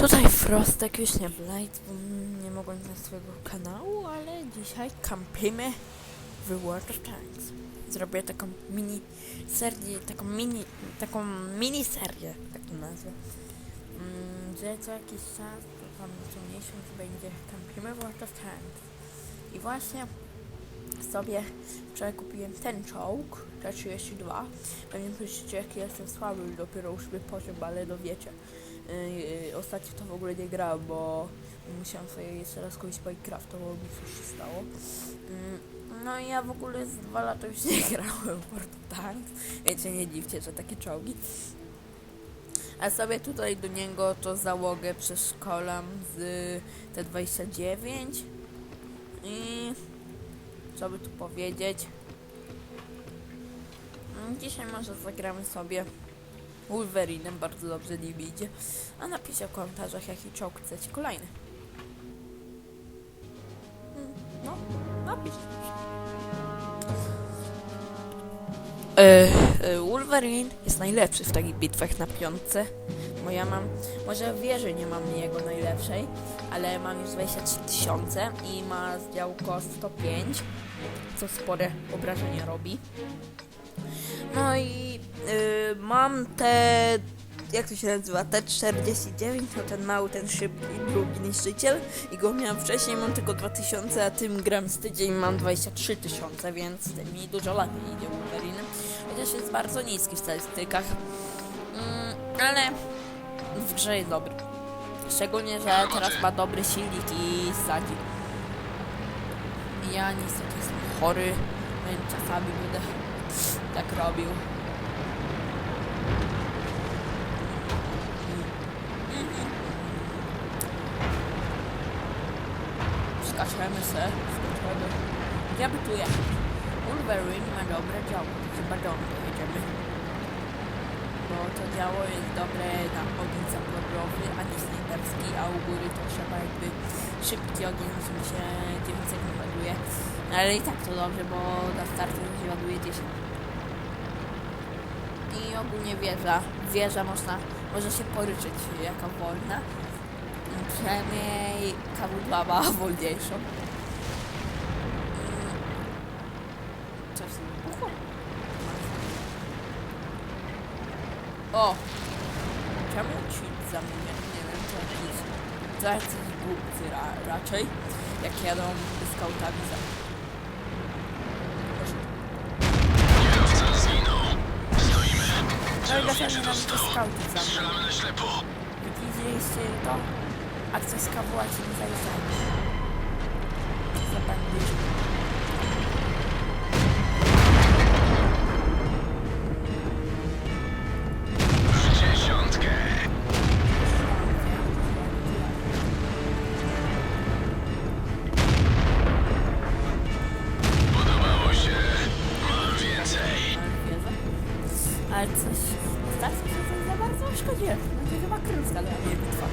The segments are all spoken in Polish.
Tutaj Frostek już nie Blight, bo nie mogłem znaleźć swojego kanału, ale dzisiaj kampimy w World of Tanks. Zrobię taką mini serię, taką mini, taką mini serię, tak to nazwę. Mm, że co jakiś czas, to tam co miesiąc będzie kampimy w World of Tanks. I właśnie sobie wczoraj kupiłem ten czołg, T32. Pewnie myślicie, jaki jestem słaby, dopiero ósmy poziom, ale no wiecie. Yy, ostatnio to w ogóle nie grałem, bo musiałam sobie jeszcze raz kupić Minecrafta, bo mi coś się stało. Yy, no i ja w ogóle z dwa lata już nie grałem w World Tanks, wiecie, nie dziwcie, że takie czołgi. A sobie tutaj do niego to załogę przeszkolam z T29 i co by tu powiedzieć. Mm, Dzisiaj może zagramy sobie Wolverinem, bardzo dobrze nim idzie. A napiszcie w komentarzach, jaki czołg chcecie kolejny. Mm, No, napiszcie. E, Wolverine jest najlepszy w takich bitwach na piątce, bo ja mam, może w wieży nie mam jego najlepszej, ale mam już 23 tysiące i ma działko 105, co spore obrażenia robi. No i y, mam te, jak to się nazywa, T49, to ten mały, ten szybki, drugi niszczyciel i go miałem wcześniej, mam tylko 2000, a tym gram z tydzień mam 23 tysiące, więc mi dużo lepiej idzie Wolverine, chociaż jest bardzo niski w statystykach, mm, ale w grze jest dobry. Szczególnie, że teraz ma dobry silnik i sadzi. Ja niestety jestem chory, więc czasami będę tak robił. Skaczemy se, skaczemy. Ja by tu jechać. Wolverine ma dobre działo, chyba do mnie jedziemy. Bo to działo jest dobre na ogień zaporowy, a nie snajperski, a u góry to trzeba jakby szybki ogień, że mi się 9 sekund ładuje. Ale i tak to dobrze, bo na starcie się ładuje 10. I ogólnie wieża. Wieża można, może się poryczyć jaka wolna. Przynajmniej KW2 ma wolniejszą. Mm. Coś tam wybuchło? O! Czemu ci za mnie? Nie wiem, to jakiś... To jacyś głupcy ra, raczej. Jak jadą skautami za No i dlaczego nam te skauty za mną? Strzelamy na ślepo. Widzieliście to? Akcja z kabuła ci nie. Mam więcej. Ale coś... Coś za bardzo szkodziłem. No to chyba krymska dla mnie bitwa.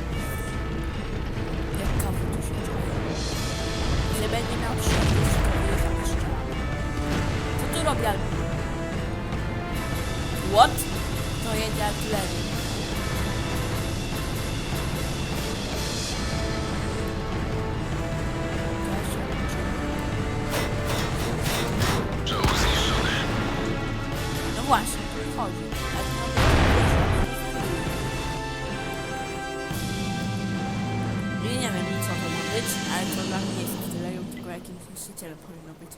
Niszczycielem powinno być.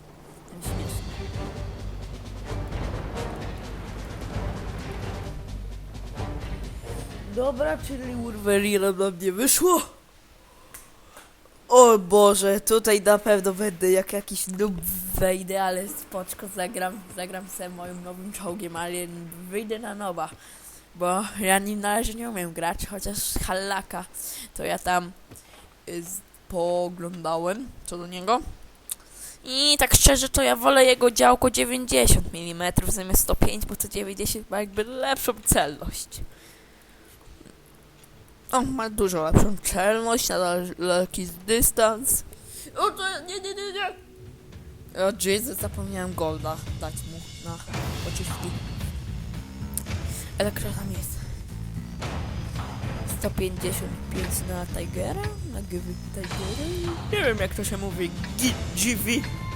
Ten śmieszny. Dobra, czyli Wolverine na mnie wyszło. O Boże, tutaj na pewno będę jak jakiś noob wejdę, ale spoczko zagram, zagram sobie moim nowym czołgiem, ale wyjdę na nowa. Bo ja nim na razie nie umiem grać, chociaż Hallaka to ja tam y, pooglądałem co do niego. I tak szczerze to ja wolę jego działko 90 mm zamiast 105, bo to 90 ma jakby lepszą celność. On ma dużo lepszą celność, na daleki dystans. O to nie, nie, nie, nie. O Jesus, zapomniałem golda dać mu na pociski. Ale kto tam jest? 155 na Tigera? Na GV Tigera? Nie wiem jak to się mówi. G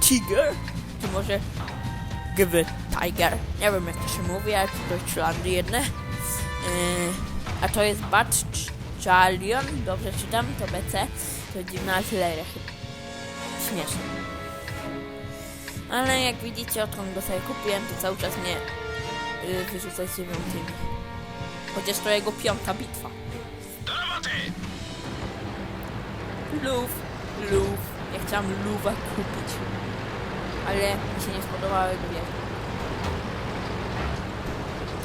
Tiger? Czy może GV Tiger? Nie wiem jak to się mówi, ale to Deutschlandy jedne. Yy, a to jest Batchalion, dobrze czytam, to BC. To dziwna artyleria chyba. Śmieszne. Ale jak widzicie, odkąd go sobie kupiłem, to cały czas mnie yy, wyrzuca z dziewiątymi. Chociaż to jego piąta bitwa. Roboty! Luf, luf. Ja chciałam luwa kupić. Ale mi się nie spodobały wieże.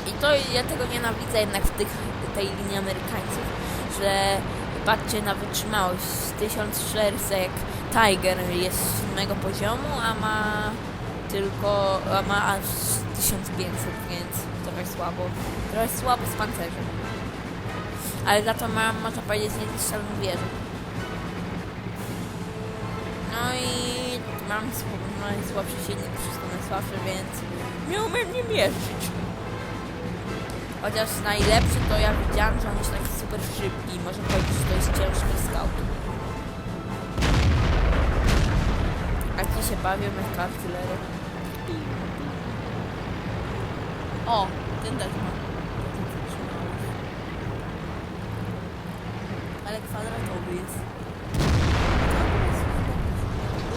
I to ja tego nienawidzę jednak w tych, tej linii Amerykańców, że patrzcie na wytrzymałość z 1400 jak Tiger jest z siódmego poziomu, a ma tylko, a ma aż 1500, więc trochę słabo. Trochę słabo z pancerzem. Ale za to mam, można powiedzieć, niezniszczalną wieżę. No i mam sł- najsłabszy silnik, wszystko najsłabsze, więc nie umiem nim. Chociaż najlepszy to ja widziałam, że on jest taki super szybki i można powiedzieć, że to jest ciężki scout. A ci się bawią jak artylery. O, ten też ma. Ale kwadratowy jest.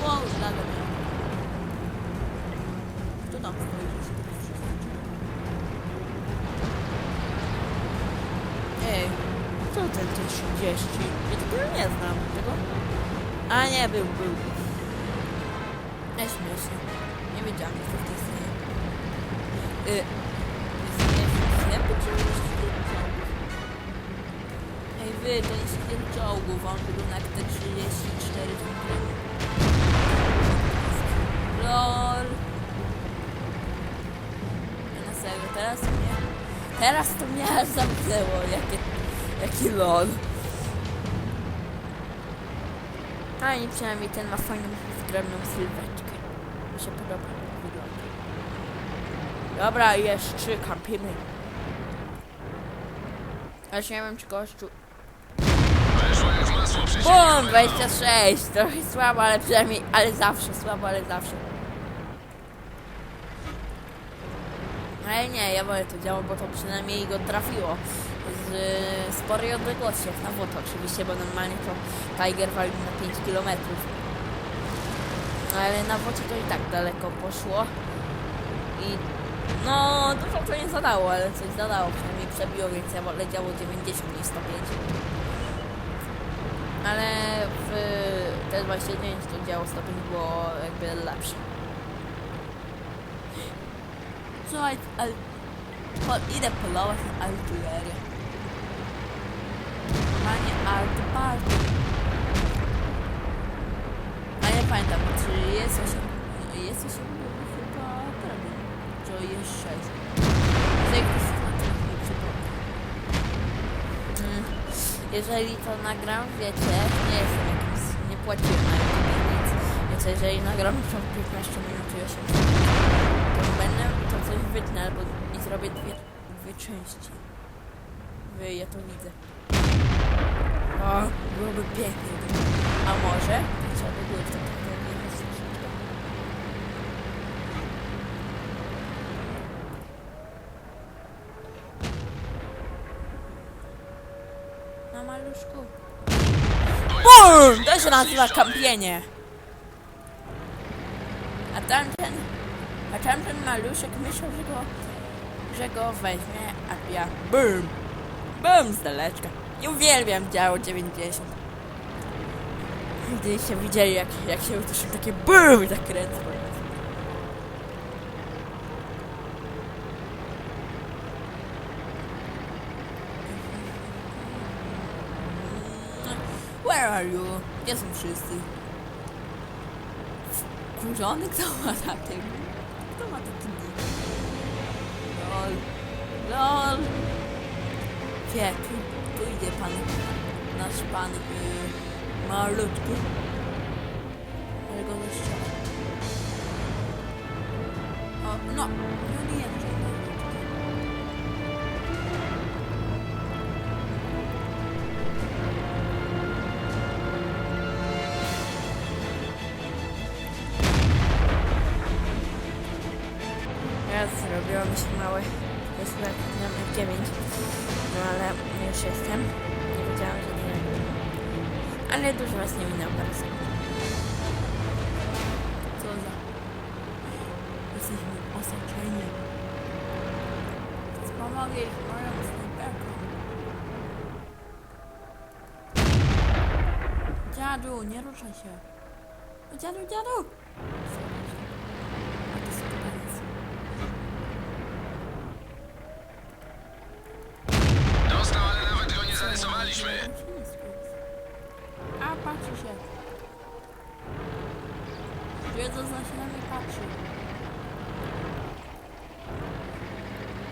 Wow, laga miał. Kto tam stoi, Ej, co ten T-30? Ja tego nie znam. Tego? A nie, był, był. Nie śmiesznie. Nie wiedziałam, że to istnieje. Y, jest jest jest? Wy, to jest jeden czołgów, on wygląda jak te 34 funkcje. LOL. Na serio, teraz mnie... Teraz to mnie aż zamknęło, jakie, jaki LOL. A i przynajmniej ten ma fajną, zgrabną sylwetkę. Mi się podoba, jak wygląda. Dobra, jeszcze kampimy. Aż nie wiem, czy gościu... Bum! 26! Trochę słabo, ale przynajmniej... Ale zawsze, słabo, ale zawsze. Ale nie, ja wolę to działo, bo to przynajmniej go trafiło z y, sporej odległości, jak na wód oczywiście, bo normalnie to Tiger walił na 5 km. Ale na wodzie to i tak daleko poszło. I no, dużo to nie zadało, ale coś zadało, przynajmniej przebiło, więc ja wolę działo 90 niż 105. Ale w T29 to działo 105 było jakby lepsze. Słuchaj, ale po, idę polować na artylerię. Panie arty party. A nie pamiętam, czy jest 8, jest 8 chyba czy jest 6. To jak to jest na tym nie przypomnę. Mm, Jeżeli to nagram, wiecie, nie jestem jakimś, nie płaciłem na YouTube nic, więc jeżeli nagram w ciągu 15 minut i 8 sekund, to będę to coś wytnę albo i zrobię dwie, dwie części. Wy, ja to widzę. O, byłoby pięknie. A może? Trzeba by było jeszcze tak jechać troszeczkę. Na maluszku. BUM! To się nazywa kampienie. A tamten, a tamten maluszek myślał, że go, że go weźmie, a ja BUM! BUM z daleczka. I uwielbiam działo 90. Gdybyście widzieli, jak, jak się się takie BUM! i tak kręcą. You? Gdzie są wszyscy? Kurzony? Kto ma taki? Kto ma taki nick? Lol. Lol. Gdzie? Tu, tu idzie pan. Nasz pan. Yy, malutki. Ale go. O, no. No nie jest. Malutki. zrobiło mi się małe. Jest jak numer 9. No ale już jestem. Nie wiedziałam, że nie Ale dużo was nie minęło teraz. Co za... Jesteśmy osaczeni. Pomogę ich moją snajperką. Dziadu, nie ruszaj się. Dziadu, dziadu!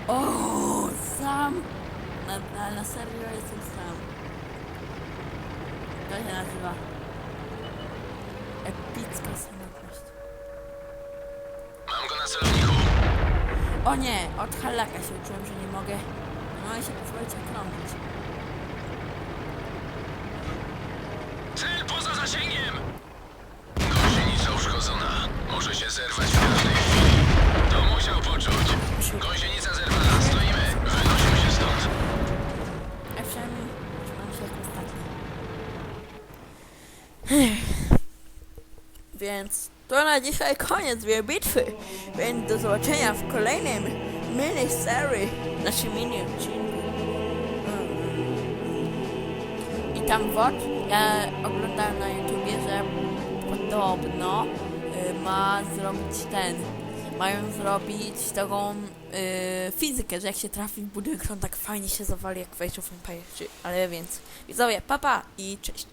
O, sam! Na, na, na serio jestem sam. To się nazywa epicka samotność. Mam go na celowniku. O nie, od halaka się uczyłem, że nie mogę. No i się pozwolić okrążyć. To na dzisiaj koniec dwie bitwy. Więc do zobaczenia w kolejnym mini-serii. Znaczy mini odcinku. I tam WOT, ja oglądałem na YouTubie, że podobno y, ma zrobić ten. Mają zrobić taką y, fizykę, że jak się trafi w budynek, on tak fajnie się zawali jak w Age of. Ale więc widzowie, papa i cześć.